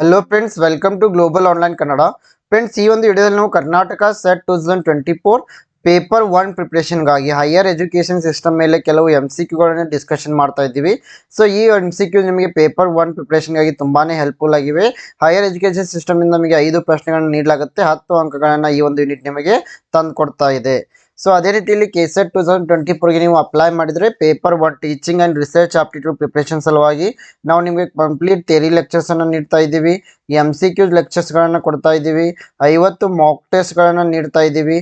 Hello friends welcome to global online Kannada friends ಈ ಒಂದು ವಿಡಿಯೋದಲ್ಲಿ ನಾವು Karnataka set two thousand twenty four paper one ಪ್ರಿಪ್ರೇಷನ್ಗಾಗಿ higher education system ಮೇಲೆ ಕೆಲವು M C ಕ್ಯೂಗಳನ್ನು ಡಿಸ್ಕಷನ್ ಮಾಡ್ತಾ ಇದ್ದೀವಿ. ಸೊ ಈ ಎಂ ಸಿ ಕ್ಯೂ ನಿಮಗೆ ಪೇಪರ್ ಒನ್ ಪ್ರಿಪ್ರೇಷನ್ಗಾಗಿ ತುಂಬಾ ಹೆಲ್ಪ್ಫುಲ್ ಆಗಿವೆ. ಹೈಯರ್ ಎಜುಕೇಷನ್ ಸಿಸ್ಟಮಿಂದ ನಮಗೆ ಐದು ಪ್ರಶ್ನೆಗಳನ್ನು ನೀಡಲಾಗುತ್ತೆ. ಹತ್ತು ಅಂಕಗಳನ್ನು ಈ ಒಂದು ಯೂನಿಟ್ ನಿಮಗೆ ತಂದು ಕೊಡ್ತಾ ಇದೆ. ಸೊ ಅದೇ ರೀತಿಯಲ್ಲಿ K set two thousand twenty ಫೋರ್ಗೆ ನೀವು ಅಪ್ಲೈ ಮಾಡಿದರೆ paper one teaching and research aptitude preparation ಸಲುವಾಗಿ ನಾವು ನಿಮಗೆ ಕಂಪ್ಲೀಟ್ ಥೇರಿ ಲೆಕ್ಚರ್ಸನ್ನು ನೀಡ್ತಾ ಇದ್ದೀವಿ. ಎಂ ಸಿ ಕ್ಯೂಸ್ ಲೆಕ್ಚರ್ಸ್ಗಳನ್ನು ಕೊಡ್ತಾ ಇದ್ದೀವಿ. ಐವತ್ತು ಮಾಕ್ ಟೆಸ್ಟ್ಗಳನ್ನು ನೀಡ್ತಾ ಇದ್ದೀವಿ.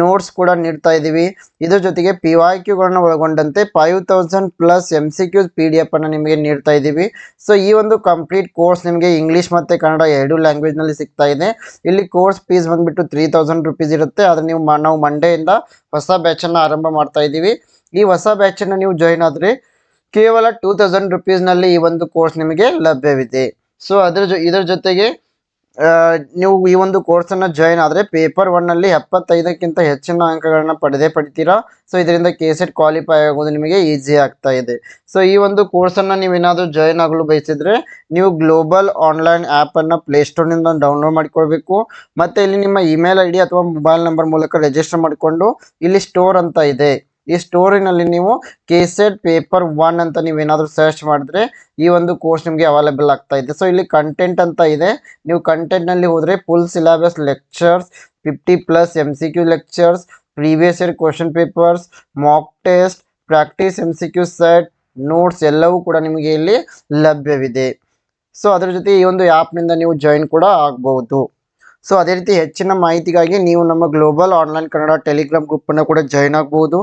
ನೋಟ್ಸ್ ಕೂಡ ನೀಡ್ತಾ ಇದ್ದೀವಿ. ಇದ್ರ ಜೊತೆಗೆ ಪಿ ವೈ ಕ್ಯೂಗಳನ್ನು ಒಳಗೊಂಡಂತೆ five thousand plus M C Qs P D F ಅನ್ನು ನಿಮಗೆ ನೀಡ್ತಾ ಇದ್ದೀವಿ. ಸೊ ಈ ಒಂದು ಕಂಪ್ಲೀಟ್ ಕೋರ್ಸ್ ನಿಮಗೆ ಇಂಗ್ಲೀಷ್ ಮತ್ತು ಕನ್ನಡ ಎರಡು ಲ್ಯಾಂಗ್ವೇಜ್ನಲ್ಲಿ ಸಿಗ್ತಾ ಇದೆ. ಇಲ್ಲಿ ಕೋರ್ಸ್ ಫೀಸ್ ಬಂದುಬಿಟ್ಟು ತ್ರೀ ತೌಸಂಡ್ ರುಪೀಸ್ ಇರುತ್ತೆ. ಆದರೆ ನೀವು ನಾವು ಮಂಡೆಯಿಂದ ಹೊಸ ಬ್ಯಾಚನ್ನು ಆರಂಭ ಮಾಡ್ತಾ ಇದ್ದೀವಿ. ಈ ಹೊಸ ಬ್ಯಾಚನ್ನು ನೀವು ಜಾಯಿನ್ ಆದರೆ ಕೇವಲ ಟೂ ತೌಸಂಡ್ ರುಪೀಸ್ನಲ್ಲಿ ಈ ಒಂದು ಕೋರ್ಸ್ ನಿಮಗೆ ಲಭ್ಯವಿದೆ. ಸೊ ಅದ್ರ ಜೊ, ಇದರ ಜೊತೆಗೆ ನೀವು ಈ ಒಂದು ಕೋರ್ಸನ್ನು ಜಾಯಿನ್ ಆದರೆ ಪೇಪರ್ ಒನ್ನಲ್ಲಿ ಎಪ್ಪತ್ತೈದಕ್ಕಿಂತ ಹೆಚ್ಚಿನ ಅಂಕಗಳನ್ನ ಪಡೆದೇ ಪಡಿತೀರಾ? ಸೊ ಇದರಿಂದ ಕೆ ಸೆಟ್ ಕ್ವಾಲಿಫೈ ಆಗೋದು ನಿಮಗೆ ಈಸಿ ಆಗ್ತಾ ಇದೆ. ಸೊ ಈ ಒಂದು ಕೋರ್ಸನ್ನು ನೀವು ಏನಾದರೂ ಜಾಯಿನ್ ಆಗಲು ಬಯಸಿದರೆ, ನೀವು ಗ್ಲೋಬಲ್ ಆನ್ಲೈನ್ ಆ್ಯಪನ್ನು ಪ್ಲೇಸ್ಟೋರ್ನಿಂದ ಡೌನ್ಲೋಡ್ ಮಾಡಿಕೊಳ್ಬೇಕು. ಮತ್ತು ಇಲ್ಲಿ ನಿಮ್ಮ ಇಮೇಲ್ ಐ ಅಥವಾ ಮೊಬೈಲ್ ನಂಬರ್ ಮೂಲಕ ರಿಜಿಸ್ಟರ್ ಮಾಡಿಕೊಂಡು ಇಲ್ಲಿ ಸ್ಟೋರ್ ಅಂತ ಇದೆ. ಈ ಸ್ಟೋರಿನಲ್ಲಿ ನೀವು ಕೆಸೆಟ್ ಪೇಪರ್ ಒನ್ ಅಂತ ನೀವೇನಾದರೂ ಸರ್ಚ್ ಮಾಡಿದ್ರೆ ಈ ಒಂದು ಕೋರ್ಸ್ ನಿಮಗೆ ಅವೈಲೇಬಲ್ ಆಗ್ತಾ ಇದೆ. ಸೊ ಇಲ್ಲಿ ಕಂಟೆಂಟ್ ಅಂತ ಇದೆ. ನೀವು ಕಂಟೆಂಟ್ನಲ್ಲಿ ಹೋದರೆ full syllabus lectures fifty plus M C Q lectures previous year question papers mock test practice M C Q set notes ಎಲ್ಲವೂ ಕೂಡ ನಿಮಗೆ ಇಲ್ಲಿ ಲಭ್ಯವಿದೆ. ಸೊ ಅದರ ಜೊತೆ ಈ ಒಂದು ಆ್ಯಪ್ನಿಂದ ನೀವು ಜಾಯಿನ್ ಕೂಡ ಆಗ್ಬೋದು. ಸೊ ಅದೇ ರೀತಿ ಹೆಚ್ಚಿನ ಮಾಹಿತಿಗಾಗಿ ನೀವು ನಮ್ಮ ಗ್ಲೋಬಲ್ ಆನ್ಲೈನ್ ಕನ್ನಡ ಟೆಲಿಗ್ರಾಮ್ ಗ್ರೂಪನ್ನು ಕೂಡ ಜಾಯಿನ್ ಆಗ್ಬೋದು.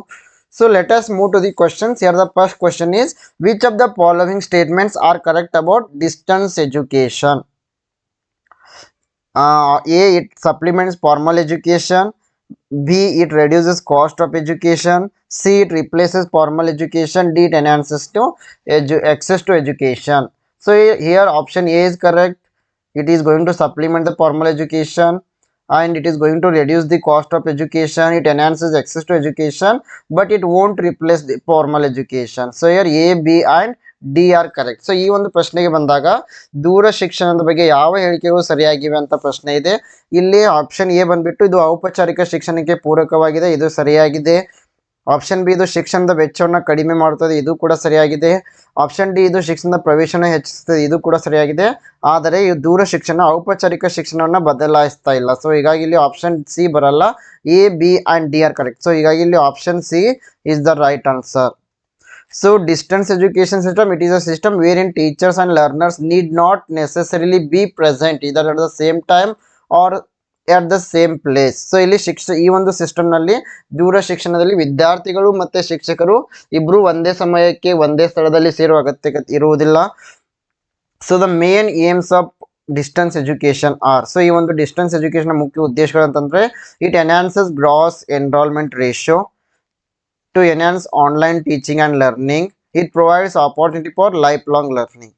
So let us move to the questions. Here the first question is which of the following statements are correct about distance education? Uh, A. It supplements formal education. B. It reduces cost of education. C. It replaces formal education. D. It enhances to access to education. So here option A is correct. It is going to supplement the formal education. And it is going to reduce the cost of education it enhances access to education but it won't replace the formal education so here a b and D are correct so ಈ ಒಂದು ಪ್ರಶ್ನೆಗೆ ಬಂದಾಗ ದೂರ ಶಿಕ್ಷಣದ ಬಗ್ಗೆ ಯಾವ ಹೇಳಿಕೆಗಳು ಸರಿಯಾಗಿವೆ ಅಂತ ಪ್ರಶ್ನೆ ಇದೆ ಇಲ್ಲಿ ಆಪ್ಷನ್ ಎ ಬಂದ್ಬಿಟ್ಟು ಇದು ಔಪಚಾರಿಕ ಶಿಕ್ಷಣಕ್ಕೆ ಪೂರಕವಾಗಿದೆ ಇದು ಸರಿಯಾಗಿದೆ ಆಪ್ಷನ್ ಬಿ ಇದು ಶಿಕ್ಷಣದ ವೆಚ್ಚವನ್ನು ಕಡಿಮೆ ಮಾಡುತ್ತದೆ. ಇದು ಕೂಡ ಸರಿಯಾಗಿದೆ. ಆಪ್ಷನ್ ಡಿ ಇದು ಶಿಕ್ಷಣದ ಪ್ರವೇಶನ ಹೆಚ್ಚಿಸುತ್ತದೆ. ಇದು ಕೂಡ ಸರಿಯಾಗಿದೆ. ಆದರೆ ಇದು ದೂರ ಶಿಕ್ಷಣ, ಔಪಚಾರಿಕ ಶಿಕ್ಷಣವನ್ನು ಬದಲಾಯಿಸ್ತಾ ಇಲ್ಲ. ಸೊ ಹೀಗಾಗಿ ಇಲ್ಲಿ ಆಪ್ಷನ್ ಸಿ ಬರಲ್ಲ. A B and D are correct so ಹೀಗಾಗಿ ಇಲ್ಲಿ option C is the right answer so distance education system it is a system where in teachers and learners need not necessarily be present either at the same time or at the same place so ಇಲ್ಲಿ ಶಿಕ್ಷ, ಈ ಒಂದು ಸಿಸ್ಟಮ್ನಲ್ಲಿ ದೂರ ಶಿಕ್ಷಣದಲ್ಲಿ ವಿದ್ಯಾರ್ಥಿಗಳು ಮತ್ತು ಶಿಕ್ಷಕರು ಇಬ್ಬರು ಒಂದೇ ಸಮಯಕ್ಕೆ ಒಂದೇ ಸ್ಥಳದಲ್ಲಿ ಸೇರುವ ಅಗತ್ಯತೆ ಇರುವುದಿಲ್ಲ. So the main aims of distance education are so ಈ ಒಂದು ಡಿಸ್ಟೆನ್ಸ್ ಎಜುಕೇಶನ್ ಮುಖ್ಯ ಉದ್ದೇಶಗಳು ಅಂತಂದ್ರೆ it enhances gross enrollment ratio enhance online teaching and learning it provides provides for life long learning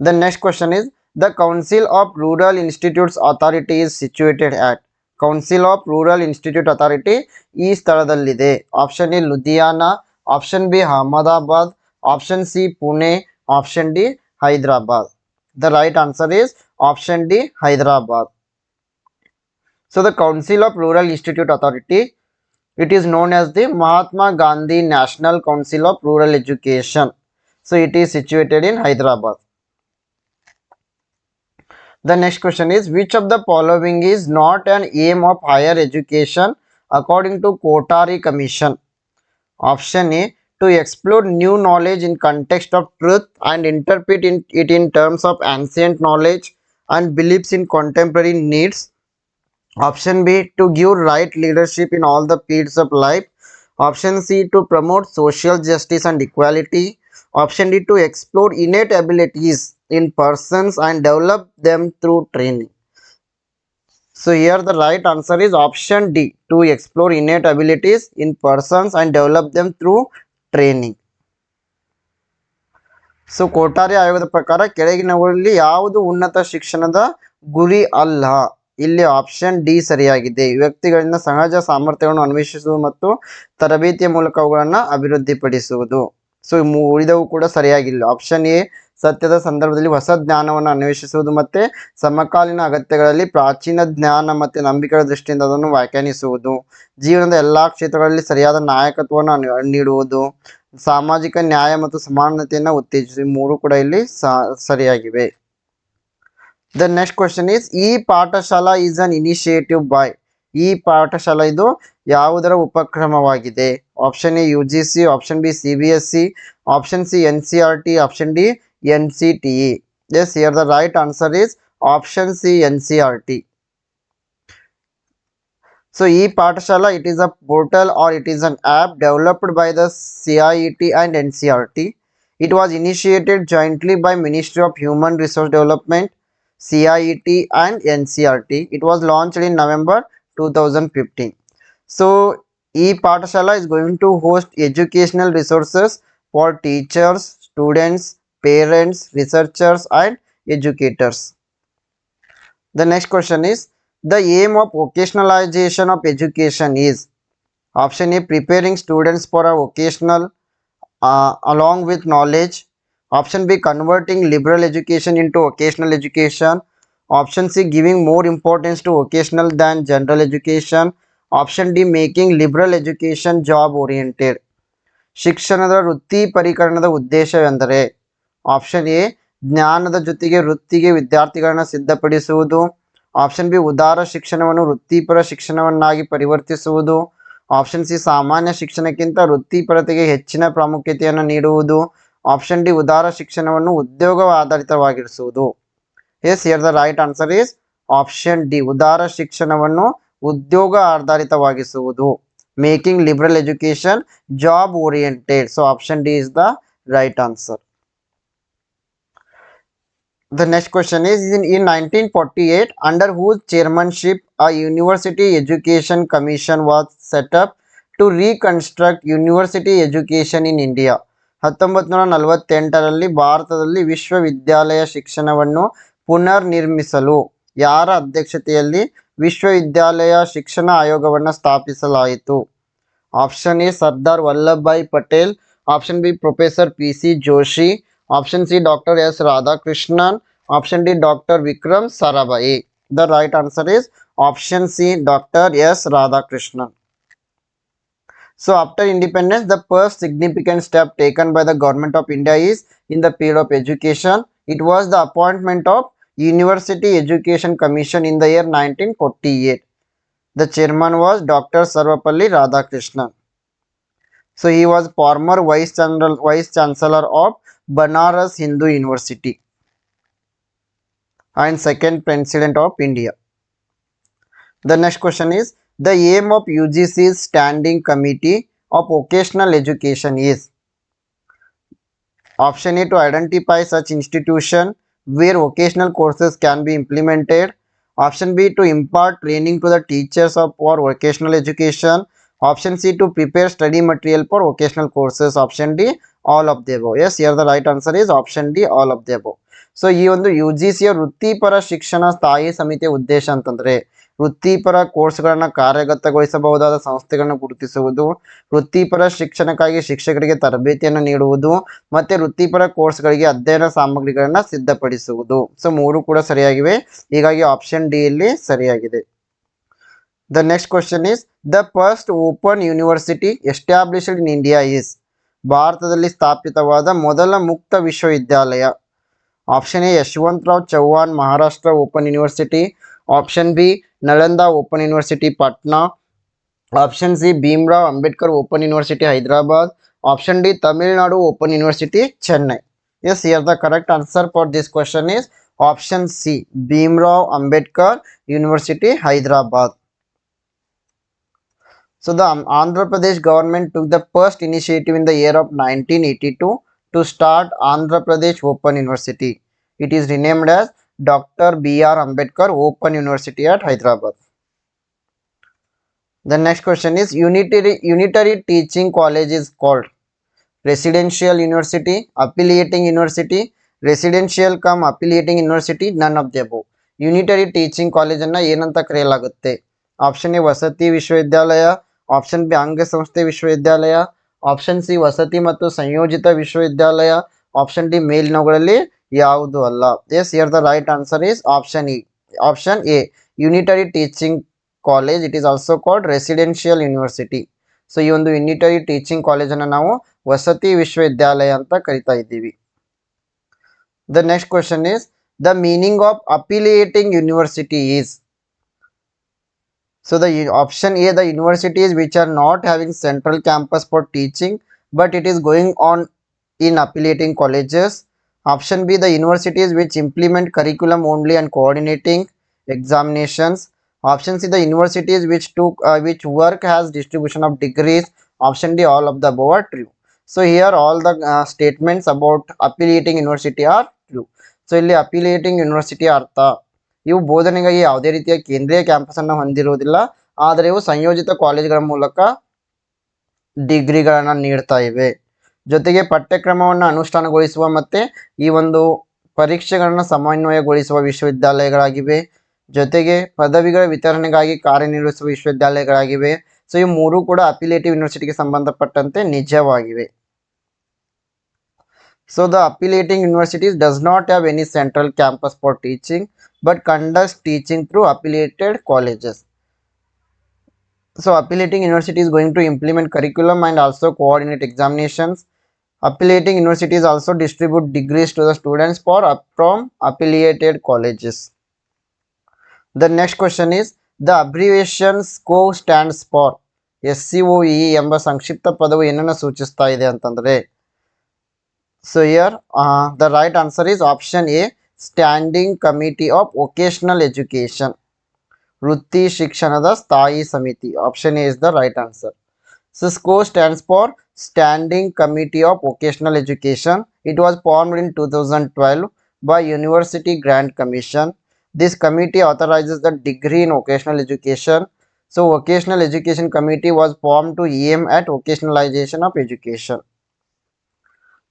the next question is the Council of Rural Institutes Authority is situated at Council of Rural Institute Authority ಈ ಸ್ಥಳದಲ್ಲಿದೆ option A Ludhiana option B Ahmedabad option C Pune option D Hyderabad the right answer is option D Hyderabad so the council of rural institute authority it is known as the Mahatma Gandhi National Council of Rural Education. So it is situated in Hyderabad. The next question is which of the following is not an aim of higher education according to Kotari Commission? Option A to explore new knowledge in context of truth and interpret in, it in terms of ancient knowledge and beliefs in contemporary needs. Option B to give right leadership in all the fields of life. Option C to promote social justice and equality. Option D to explore innate abilities in persons and develop them through training. So here the right answer is option D to explore innate abilities in persons and develop them through training. So Kothari ಆಯೋಗದ ಪ್ರಕಾರ ಕೆಳಗಿನವರಲ್ಲಿ ಯಾವುದು ಉನ್ನತ ಶಿಕ್ಷಣದ ಗುರಿ ಅಲ್ಲ ಇಲ್ಲಿ option D ಸರಿಯಾಗಿದೆ ವ್ಯಕ್ತಿಗಳಿಂದ ಸಹಜ ಸಾಮರ್ಥ್ಯಗಳನ್ನು ಅನ್ವೇಷಿಸುವುದು ಮತ್ತು ತರಬೇತಿಯ ಮೂಲಕ ಅವುಗಳನ್ನು ಅಭಿವೃದ್ಧಿಪಡಿಸುವುದು ಸೊ ಉಳಿದವು ಕೂಡ ಸರಿಯಾಗಿಲ್ಲ ಆಪ್ಷನ್ ಎ ಸತ್ಯದ ಸಂದರ್ಭದಲ್ಲಿ ಹೊಸ ಜ್ಞಾನವನ್ನು ಅನ್ವೇಷಿಸುವುದು ಮತ್ತು ಸಮಕಾಲೀನ ಅಗತ್ಯಗಳಲ್ಲಿ ಪ್ರಾಚೀನ ಜ್ಞಾನ ಮತ್ತು ನಂಬಿಕೆಗಳ ದೃಷ್ಟಿಯಿಂದ ಅದನ್ನು ವ್ಯಾಖ್ಯಾನಿಸುವುದು. ಜೀವನದ ಎಲ್ಲಾ ಕ್ಷೇತ್ರಗಳಲ್ಲಿ ಸರಿಯಾದ ನಾಯಕತ್ವವನ್ನು ನೀಡುವುದು. ಸಾಮಾಜಿಕ ನ್ಯಾಯ ಮತ್ತು ಸಮಾನತೆಯನ್ನು ಉತ್ತೇಜಿಸಿ ಮೂರು ಕೂಡ ಇಲ್ಲಿ ಸರಿಯಾಗಿವೆ. The next question is e Pathshala is an initiative by e Pathshala ಇದು ಯಾವುದರ ಉಪಕ್ರಮವಾಗಿದೆ? Option A U G C option B C B S C option C N C R T option D NCTE. Yes, here the right answer is option C NCRT. So e-Patashala, it is a portal or it is an app developed by the CIET and NCRT. It was initiated jointly by Ministry of Human Resource Development, CIET and NCRT. It was launched in November 2015. So e-Patashala is going to host educational resources for teachers, students, parents, researchers and educators. The next question is the aim of vocationalization of education is option A preparing students for a vocational uh, along with knowledge. Option B converting liberal education into vocational education. Option C giving more importance to vocational than general education. Option D making liberal education job oriented. ಶಿಕ್ಷಣದ ವೃತ್ತಿಪರೀಕರಣದ ಉದ್ದೇಶವೆಂದರೆ option A ಜ್ಞಾನದ ಜೊತೆಗೆ ವೃತ್ತಿಗೆ ವಿದ್ಯಾರ್ಥಿಗಳನ್ನ ಸಿದ್ಧಪಡಿಸುವುದು. Option B ಉದಾರ ಶಿಕ್ಷಣವನ್ನು ವೃತ್ತಿಪರ ಶಿಕ್ಷಣವನ್ನಾಗಿ ಪರಿವರ್ತಿಸುವುದು. Option C ಸಾಮಾನ್ಯ ಶಿಕ್ಷಣಕ್ಕಿಂತ ವೃತ್ತಿಪರತೆಗೆ ಹೆಚ್ಚಿನ ಪ್ರಾಮುಖ್ಯತೆಯನ್ನು ನೀಡುವುದು. ಆಪ್ಷನ್ ಡಿ ಉದಾರ ಶಿಕ್ಷಣವನ್ನು ಉದ್ಯೋಗ ಆಧಾರಿತವಾಗಿರಿಸುವುದು. Yes here the right answer is option D ಉದಾರ ಶಿಕ್ಷಣವನ್ನು ಉದ್ಯೋಗ ಆಧಾರಿತವಾಗಿಸುವುದು. Making liberal education job oriented so option D is the right answer The next question is in, in 1948, under whose chairmanship a University Education Commission was set up to reconstruct university education in India. ಹತ್ತೊಂಬತ್ತು ನೂರ ನಲವತ್ತೆಂಟರಲ್ಲಿ ಭಾರತದಲ್ಲಿ ವಿಶ್ವವಿದ್ಯಾಲಯ ಶಿಕ್ಷಣವನ್ನು ಪುನರ್ ನಿರ್ಮಿಸಲು ಯಾರ ಅಧ್ಯಕ್ಷತೆಯಲ್ಲಿ ವಿಶ್ವವಿದ್ಯಾಲಯ ಶಿಕ್ಷಣ ಆಯೋಗವನ್ನು ಸ್ಥಾಪಿಸಲಾಯಿತು option A Sardar Vallabhbhai Patel option B professor P C Joshi Option C Dr. S. Radhakrishnan. Option D Dr. Vikram Sarabhai. The right answer is option C Dr. S. Radhakrishnan. So after independence, the first significant step taken by the government of India is in the field of education. It was the appointment of University Education Commission in the year 1948. The chairman was Dr. Sarvapalli Radhakrishnan. So he was former Vice Chancellor, Vice Chancellor of Banaras Hindu University. And second president of India. The next question is the aim of UGC's standing committee of vocational education is? Option A to identify such institution where vocational courses can be implemented. Option B to impart training to the teachers of for vocational education. Option C to prepare study material for vocational courses. Option D all of the above. Yes here the right answer is option D all of the above. So ಈ ಒಂದು U G ಸಿಯ ವೃತ್ತಿಪರ ಶಿಕ್ಷಣ ಸ್ಥಾಯಿ ಸಮಿತಿಯ ಉದ್ದೇಶ ಅಂತಂದ್ರೆ, ವೃತ್ತಿಪರ ಕೋರ್ಸ್ಗಳನ್ನ ಕಾರ್ಯಗತಗೊಳಿಸಬಹುದಾದ ಸಂಸ್ಥೆಗಳನ್ನು ಗುರುತಿಸುವುದು, ವೃತ್ತಿಪರ ಶಿಕ್ಷಣಕ್ಕಾಗಿ ಶಿಕ್ಷಕರಿಗೆ ತರಬೇತಿಯನ್ನು ನೀಡುವುದು, ಮತ್ತೆ ವೃತ್ತಿಪರ ಕೋರ್ಸ್ಗಳಿಗೆ ಅಧ್ಯಯನ ಸಾಮಗ್ರಿಗಳನ್ನ ಸಿದ್ಧಪಡಿಸುವುದು. ಸೊ ಮೂರು ಕೂಡ ಸರಿಯಾಗಿವೆ. ಹೀಗಾಗಿ ಆಪ್ಷನ್ ಡಿ ಇಲ್ಲಿ ಸರಿಯಾಗಿದೆ. The next question is the first open university established in India is ಭಾರತದಲ್ಲಿ ಸ್ಥಾಪಿತವಾದ ಮೊದಲ ಮುಕ್ತ ವಿಶ್ವವಿದ್ಯಾಲಯ option A Yashwantrao Chavan Maharashtra open university option B Nalanda open university Patna option C Bhimrao Ambedkar open university Hyderabad option D Tamil Nadu open university Chennai yes here the correct answer for this question is option C Bhimrao Ambedkar university Hyderabad So the um, Andhra Pradesh government took the first initiative in the year of 1982 to start Andhra Pradesh Open University. It is renamed as Dr. B.R. Ambedkar Open University at Hyderabad. The next question is Unitary, Unitary Teaching College is called Residential University, Affiliating University, Residential cum Affiliating University, none of the above. Unitary teaching ಕಾಲೇಜನ್ನು ಏನಂತ ಕರೆಯಲಾಗುತ್ತೆ option A ವಸತಿ ವಿಶ್ವವಿದ್ಯಾಲಯ option B ಅಂಗಸಂಸ್ಥೆ ವಿಶ್ವವಿದ್ಯಾಲಯ option C ವಸತಿ ಮತ್ತು ಸಂಯೋಜಿತ ವಿಶ್ವವಿದ್ಯಾಲಯ ಆಪ್ಷನ್ ಡಿ ಮೇಲಿನವುಗಳಲ್ಲಿ ಯಾವುದು ಅಲ್ಲ. Yes here the right answer is option E option A unitary teaching college it is also called residential university so ಈ ಒಂದು ಯುನಿಟರಿ ಟೀಚಿಂಗ್ ಕಾಲೇಜನ್ನು ನಾವು ವಸತಿ ವಿಶ್ವವಿದ್ಯಾಲಯ ಅಂತ ಕರಿತಾ ಇದ್ದೀವಿ. The next question is the meaning of affiliating university is So the u- option A, the universities which are not having central campus for teaching, but it is going on in affiliating colleges. Option B, the universities which implement curriculum only and coordinating examinations. Option C, the universities which took uh, which work has distribution of degrees. Option D, all of the above are true. So here all the uh, statements about affiliating university are true. So ಇಲ್ಲಿ affiliating university ಅರ್ಥ ಇವು ಬೋಧನೆಗಾಗಿ ಯಾವುದೇ ರೀತಿಯ ಕೇಂದ್ರೀಯ campus ಅನ್ನು ಹೊಂದಿರುವುದಿಲ್ಲ. ಆದರೆ ಇವು ಸಂಯೋಜಿತ ಕಾಲೇಜುಗಳ ಮೂಲಕ ಡಿಗ್ರಿಗಳನ್ನು ನೀಡ್ತಾ ಇವೆ. ಜೊತೆಗೆ ಪಠ್ಯಕ್ರಮವನ್ನು ಅನುಷ್ಠಾನಗೊಳಿಸುವ ಮತ್ತು ಈ ಒಂದು ಪರೀಕ್ಷೆಗಳನ್ನು ಸಮನ್ವಯಗೊಳಿಸುವ ವಿಶ್ವವಿದ್ಯಾಲಯಗಳಾಗಿವೆ. ಜೊತೆಗೆ ಪದವಿಗಳ ವಿತರಣೆಗಾಗಿ ಕಾರ್ಯನಿರ್ವಹಿಸುವ ವಿಶ್ವವಿದ್ಯಾಲಯಗಳಾಗಿವೆ. ಸೊ ಇವು ಮೂರು ಕೂಡ ಅಪಿಲೇಟಿವ್ ಯೂನಿವರ್ಸಿಟಿಗೆ ಸಂಬಂಧಪಟ್ಟಂತೆ ನಿಜವಾಗಿವೆ. So the affiliating universities does not have any central campus for teaching but conducts teaching through affiliated colleges. So affiliating university is going to implement curriculum and also coordinate examinations. Affiliating universities also distribute degrees to the students for up from affiliated colleges. The next question is the abbreviation SCO stands for S C O E ಎಂಬ ಸಂಕ್ಷಿಪ್ತ ಪದವು ಏನನ್ನು ಸೂಚಿಸ್ತಾ ಇದೆ ಅಂತಂದರೆ so here the right answer is option A Standing committee of vocational education ವೃತ್ತಿ ಶಿಕ್ಷಣದ ಸ್ಥಾಯಿ ಸಮಿತಿ option A is the right answer so SCO stands for standing committee of vocational education it was formed in two thousand twelve by University Grant Commission. This committee authorizes the degree in vocational education. So vocational education committee was formed to aim at vocationalization of education.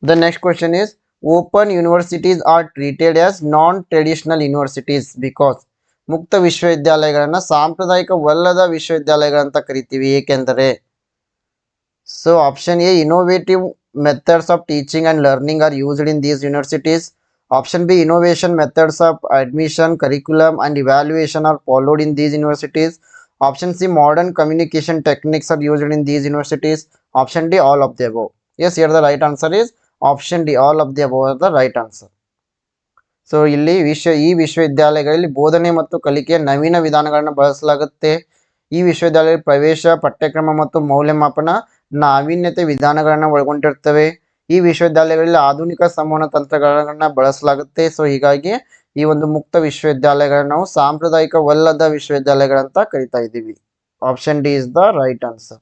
The next question is open universities are treated as non-traditional universities because ಮುಕ್ತ ವಿಶ್ವವಿದ್ಯಾಲಯಗಳನ್ನ ಸಾಂಪ್ರದಾಯಿಕವಲ್ಲದ ವಿಶ್ವವಿದ್ಯಾಲಯಗಳಂತ ಕರಿತೀವಿ ಏಕೆಂದರೆ so option A innovative methods of teaching and learning are used in these universities Option B Innovation methods of admission, curriculum, and evaluation are followed in these universities. Option C Modern communication techniques are used in these universities. Option D All of the above. Yes, here the right answer is option D all of the above the right answer. So ಇಲ್ಲಿ ವಿಶ್ವ, ಈ ವಿಶ್ವವಿದ್ಯಾಲಯಗಳಲ್ಲಿ ಬೋಧನೆ ಮತ್ತು ಕಲಿಕೆಯ ನವೀನ ವಿಧಾನಗಳನ್ನು ಬಳಸಲಾಗುತ್ತೆ. ಈ ವಿಶ್ವವಿದ್ಯಾಲಯ ಪ್ರವೇಶ, ಪಠ್ಯಕ್ರಮ ಮತ್ತು ಮೌಲ್ಯಮಾಪನ ನಾವೀನ್ಯತೆ ವಿಧಾನಗಳನ್ನು ಒಳಗೊಂಡಿರ್ತವೆ. ಈ ವಿಶ್ವವಿದ್ಯಾಲಯಗಳಲ್ಲಿ ಆಧುನಿಕ ಸಂವಹನ ತಂತ್ರಗಳನ್ನು ಬಳಸಲಾಗುತ್ತೆ. ಸೊ ಹೀಗಾಗಿ ಈ ಒಂದು ಮುಕ್ತ ವಿಶ್ವವಿದ್ಯಾಲಯಗಳನ್ನ ನಾವು ಸಾಂಪ್ರದಾಯಿಕವಲ್ಲದ ವಿಶ್ವವಿದ್ಯಾಲಯಗಳಂತ ಕರಿತಾ ಇದ್ದೀವಿ. Option D is the right answer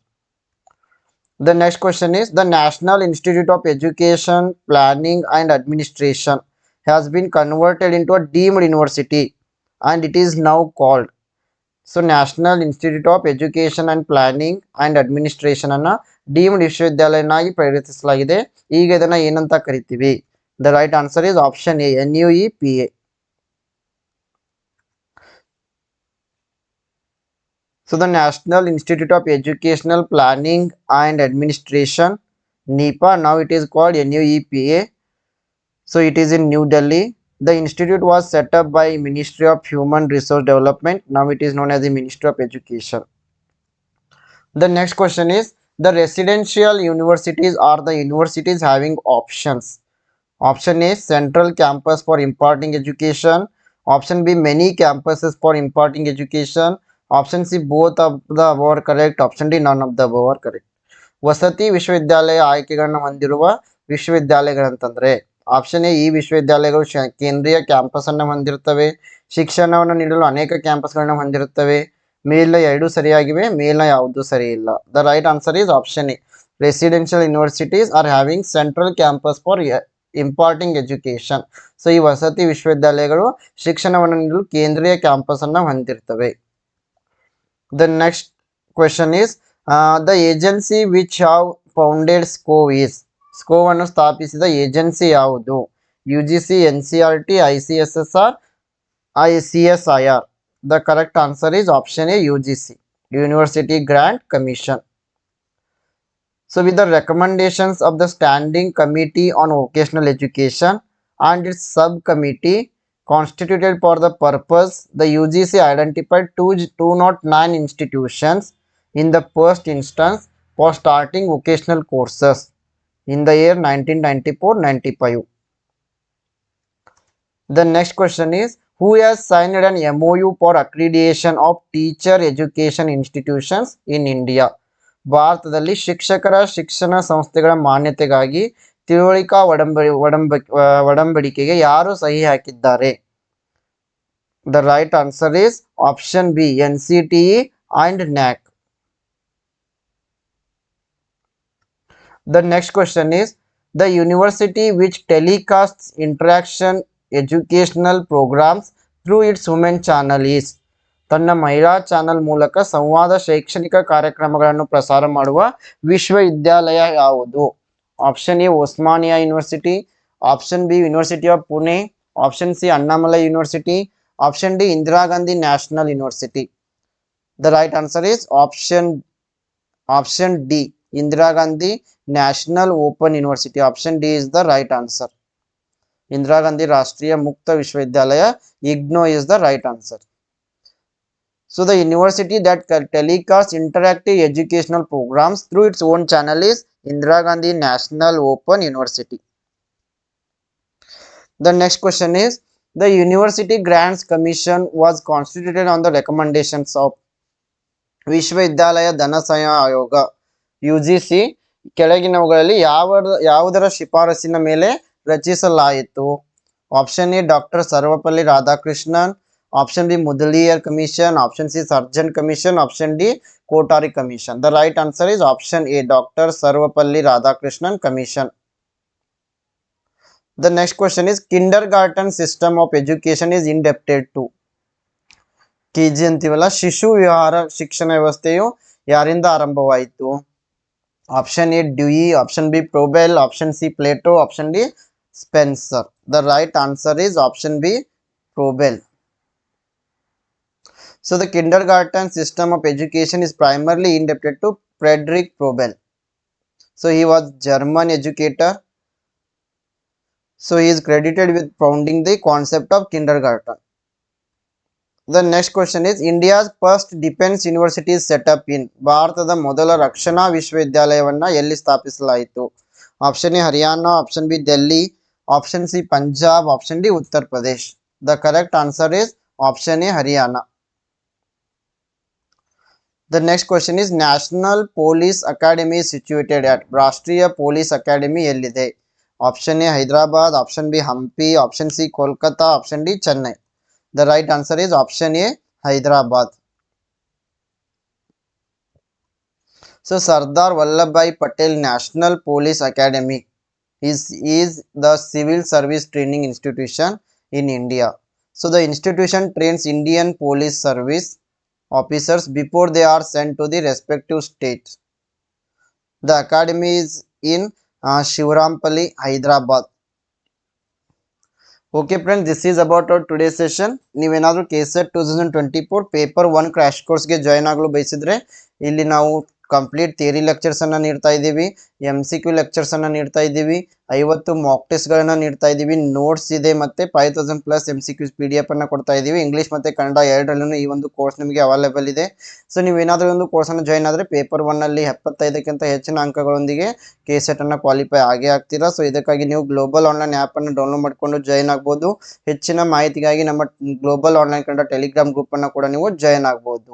the next question is the national institute of education planning and administration has been converted into a deemed university and it is now called so national institute of education and planning and administration ಅನ್ನ deemed ವಿಶ್ವವಿದ್ಯಾಲಯನಾಗಿ ಪರಿವರ್ತಿಸಲಾಗಿದೆ ಈಗ ಇದನ್ನ ಏನಂತ ಕರಿತೀವಿ the right answer is option A N U E P A So the National Institute of Educational Planning and Administration, NEPA, now it is called NUEPA. So it is in New Delhi. The institute was set up by Ministry of Human Resource Development. Now it is known as the Ministry of Education. The next question is the residential universities are the universities having options. Option A central campus for imparting education. Option B many campuses for imparting education option C, both of the above are correct. Option D, none of the above are correct. ವಸತಿ ವಿಶ್ವವಿದ್ಯಾಲಯ ಆಯ್ಕೆಗಳನ್ನು ಹೊಂದಿರುವ ವಿಶ್ವವಿದ್ಯಾಲಯಗಳಂತಂದ್ರೆ option A ಈ ವಿಶ್ವವಿದ್ಯಾಲಯಗಳು ಕೇಂದ್ರೀಯ campus ಅನ್ನು ಹೊಂದಿರುತ್ತವೆ. ಶಿಕ್ಷಣವನ್ನು ನೀಡಲು ಅನೇಕ ಕ್ಯಾಂಪಸ್ಗಳನ್ನು ಹೊಂದಿರುತ್ತವೆ. ಮೇಲಿನ ಎರಡು ಸರಿಯಾಗಿವೆ ಮೇಲಿನ ಯಾವುದು ಸರಿ ಇಲ್ಲ. The right answer is option A residential universities are having central campus for imparting education so ಈ ವಸತಿ ವಿಶ್ವವಿದ್ಯಾಲಯಗಳು ಶಿಕ್ಷಣವನ್ನು ನೀಡಲು ಕೇಂದ್ರೀಯ ಕ್ಯಾಂಪಸ್ ಅನ್ನು ಹೊಂದಿರ್ತವೆ the next question is the agency which have founded SCO is ಸ್ಕೋವನ್ನು ಸ್ಥಾಪಿಸಿದ ಏಜೆನ್ಸಿ ಯಾವುದು U G C N C R T I C S S R I C S I R the correct answer is option A U G C university grant commission So, with the recommendations of the Standing Committee on Vocational Education and its subcommittee constituted for the purpose, the UGC identified two, 209 institutions in the first instance for starting vocational courses in the year 1994-95. The next question is Who has signed an MOU for accreditation of teacher education institutions in India? ಭಾರತದಲ್ಲಿ ಶಿಕ್ಷಕರ ಶಿಕ್ಷಣ ಸಂಸ್ಥೆಗಳ ಮಾನ್ಯತೆಗಾಗಿ ತಿಳುವಳಿಕಾ ಒಡಂಬಡಿ, ಒಡಂಬ ಒಡಂಬಡಿಕೆಗೆ ಯಾರು ಸಹಿ ಹಾಕಿದ್ದಾರೆ? The right answer is option B N C T and NAAC the next question is the university which telecast interaction educational programs through its women channel is ತನ್ನ ಮಹಿಳಾ ಚಾನಲ್ ಮೂಲಕ ಸಂವಾದ ಶೈಕ್ಷಣಿಕ ಕಾರ್ಯಕ್ರಮಗಳನ್ನು ಪ್ರಸಾರ ಮಾಡುವ ವಿಶ್ವವಿದ್ಯಾಲಯ ಯಾವುದು? Option A Osmania university, option B university of Pune, option C Annamalai university, option D Indira Gandhi national university. The right answer is option option D Indira Gandhi national open university. Option D is the right answer Indira Gandhi राष्ट्रीय मुक्त विश्वविद्यालय, IGNOU is the right answer so the university that telecast interactive educational programs through its own channel is Indira Gandhi national open university The next question is, the University Grants Commission was constituted on the recommendations of ವಿಶ್ವವಿದ್ಯಾಲಯ ಧನಸಹಾಯ ಆಯೋಗ U G C ಕೆಳಗಿನವುಗಳಲ್ಲಿ ಯಾವ ಯಾವುದರ ಶಿಫಾರಸಿನ ಮೇಲೆ ರಚಿಸಲಾಯಿತು? Option A doctor Sarvepalli Radhakrishnan option B Mudaliar commission option C Sargent commission option D Kothari commission the right answer is option A doctor Sarvepalli Radhakrishnan commission The next question is kindergarten system of education is indebted to K G ಅಂತೀವಲ್ಲ ಶಿಶು ವಿಹಾರ ಶಿಕ್ಷಣ ವ್ಯವಸ್ಥೆಯು ಯಾರಿಂದ ಆರಂಭವಾಯಿತು option A Dewey option B Froebel option C Plato option D Spencer the right answer is option B Froebel So the kindergarten system of education is primarily indebted to Frederick Probel. So he was German educator So he is credited with founding the concept of kindergarten. The next question is India's first defense university is set up in ಭಾರತದ ಮೊದಲ ರಕ್ಷಣಾ ವಿಶ್ವವಿದ್ಯಾಲಯವನ್ನ ಎಲ್ಲಿ ಸ್ಥಾಪಿಸಲಾಯಿತು option A Haryana option B Delhi option C Punjab option D Uttar Pradesh the correct answer is option A Haryana The next question is National Police Academy is situated at ರಾಷ್ಟ್ರೀಯ police academy ಎಲ್ಲಿದೆ option A Hyderabad option B Hampi option C Kolkata option D Chennai the right answer is option A Hyderabad so Sardar Vallabhbhai Patel national police academy is is the civil service training institution in India. So the institution trains Indian police service officers before they are sent to the respective states. The academy is in uh, Shivrampalli, Hyderabad. Okay friend this is about our today session ನೀವೇನಾದರೂ K set two thousand twenty four paper one crash ಕೋರ್ಸ್ಗೆ join ಆಗಲು complete theory ಲೆಕ್ಚರ್ಸನ್ನು ನೀಡ್ತಾ ಇದ್ದೀವಿ M C Q ಲೆಕ್ಚರ್ಸನ್ನು ನೀಡ್ತಾ ಇದ್ದೀವಿ, ಐವತ್ತು ಮಾಕ್ ಟೆಸ್ಟ್ಗಳನ್ನು ನೀಡ್ತಾ ಇದ್ದೀವಿ ನೋಟ್ಸ್ ಇದೆ ಮತ್ತು five thousand plus M C Qs P D F ಅನ್ನು ಕೊಡ್ತಾ ಇದ್ದೀವಿ. ಇಂಗ್ಲೀಷ್ ಮತ್ತು ಕನ್ನಡ ಎರಡರಲ್ಲೂ ಈ ಒಂದು ಕೋರ್ಸ್ ನಿಮಗೆ ಅವೈಲೇಬಲ್ ಇದೆ. ಸೊ ನೀವು ಏನಾದರೂ ಒಂದು ಕೋರ್ಸನ್ನು ಜಾಯ್ನ್ ಆದರೆ ಪೇಪರ್ ಒನ್ನಲ್ಲಿ ಎಪ್ಪತ್ತೈದಕ್ಕಿಂತ ಹೆಚ್ಚಿನ ಅಂಕಗಳೊಂದಿಗೆ ಕೆ ಸೆಟನ್ನು ಕ್ವಾಲಿಫೈ ಆಗೇ ಆಗ್ತೀರಾ? ಸೊ ಇದಕ್ಕಾಗಿ ನೀವು ಗ್ಲೋಬಲ್ ಆನ್ಲೈನ್ ಆ್ಯಪನ್ನು ಡೌನ್ಲೋಡ್ ಮಾಡಿಕೊಂಡು ಜಾಯ್ನ್ ಆಗ್ಬೋದು. ಹೆಚ್ಚಿನ ಮಾಹಿತಿಗಾಗಿ ನಮ್ಮ ಗ್ಲೋಬಲ್ ಆನ್ಲೈನ್ ಕನ್ನಡ ಟೆಲಿಗ್ರಾಮ್ ಗ್ರೂಪನ್ನು ಕೂಡ ನೀವು ಜಾಯ್ನ್ ಆಗ್ಬೋದು.